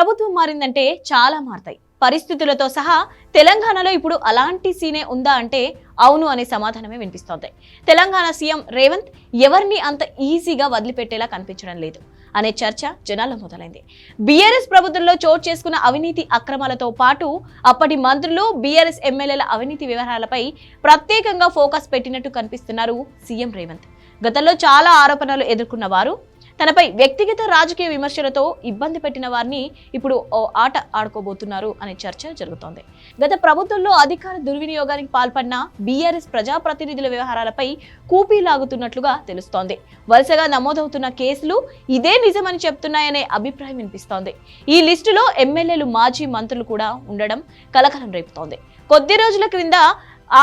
ప్రభుత్వం మారిందంటే చాలా మారతాయి. పరిస్థితులతో సహా తెలంగాణలో ఇప్పుడు అలాంటి సీనే ఉందా అంటే అవును అనే సమాధానమే వినిపిస్తోంది. తెలంగాణ సీఎం రేవంత్ ఎవరిని అంత ఈజీగా వదిలిపెట్టేలా కనిపించడం లేదు అనే చర్చ జనాల్లో మొదలైంది. బీఆర్ఎస్ ప్రభుత్వంలో చోటు చేసుకున్న అవినీతి అక్రమాలతో పాటు అప్పటి మంత్రులు బీఆర్ఎస్ ఎమ్మెల్యేల అవినీతి వ్యవహారాలపై ప్రత్యేకంగా ఫోకస్ పెట్టినట్టు కనిపిస్తున్నారు సీఎం రేవంత్. గతంలో చాలా ఆరోపణలు ఎదుర్కొన్న వారు తనపై వ్యక్తిగత రాజకీయ విమర్శలతో ఇబ్బంది పెట్టిన వారిని ఇప్పుడు ఓ ఆట ఆడుకోబోతున్నారు అనే చర్చ జరుగుతోంది. గత ప్రభుత్వంలో అధికార దుర్వినియోగానికి పాల్పడిన బీఆర్ఎస్ ప్రజాప్రతినిధుల వ్యవహారాలపై కూపీ లాగుతున్నట్లుగా తెలుస్తోంది. వరుసగా నమోదవుతున్న కేసులు ఇదే నిజమని చెప్తున్నాయనే అభిప్రాయం వినిపిస్తోంది. ఈ లిస్టులో ఎమ్మెల్యేలు మాజీ మంత్రులు కూడా ఉండడం కలకలం రేపుతోంది. కొద్ది రోజుల క్రింద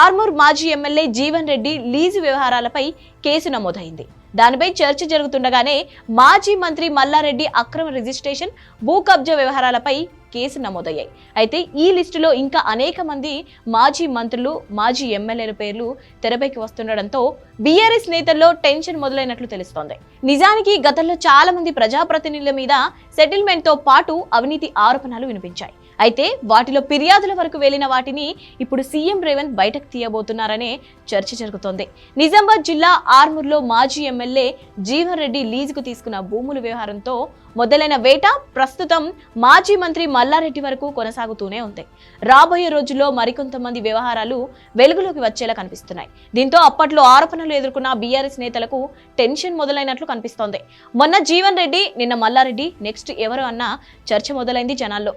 ఆర్మూర్ మాజీ ఎమ్మెల్యే జీవన్ రెడ్డి లీజు వ్యవహారాలపై కేసు నమోదైంది. దానిపై చర్చ జరుగుతుండగానే మాజీ మంత్రి మల్లారెడ్డి అక్రమ రిజిస్ట్రేషన్ భూ కబ్జా వ్యవహారాలపై కేసు నమోదయ్యాయి. అయితే ఈ లిస్టులో ఇంకా అనేక మంది మాజీ మంత్రులు మాజీ ఎమ్మెల్యేల పేర్లు తెరపైకి వస్తుండడంతో బీఆర్ఎస్ నేతల్లో టెన్షన్ మొదలైనట్లు తెలుస్తోంది. నిజానికి గతంలో చాలా మంది ప్రజాప్రతినిధుల మీద సెటిల్మెంట్తో పాటు అవినీతి ఆరోపణలు వినిపించాయి. అయితే వాటిలో ఫిర్యాదుల వరకు వెళ్ళిన వాటిని ఇప్పుడు సీఎం రేవంత్ బయటకు తీయబోతున్నారనే చర్చ జరుగుతోంది. నిజామాబాద్ జిల్లా ఆర్మూర్లో మాజీ ఎమ్మెల్యే జీవన్ రెడ్డి లీజుకు తీసుకున్న భూముల వ్యవహారంతో మొదలైన వేట ప్రస్తుతం మాజీ మంత్రి మల్లారెడ్డి వరకు కొనసాగుతూనే ఉంది. రాబోయే రోజుల్లో మరికొంతమంది వ్యవహారాలు వెలుగులోకి వచ్చేలా కనిపిస్తున్నాయి. దీంతో అప్పట్లో ఆరోపణలు ఎదుర్కొన్న బీఆర్ఎస్ నేతలకు టెన్షన్ మొదలైనట్లు కనిపిస్తోంది. మొన్న జీవన్ రెడ్డి నిన్న మల్లారెడ్డి నెక్స్ట్ ఎవరు అన్న చర్చ మొదలైంది జనాల్లో.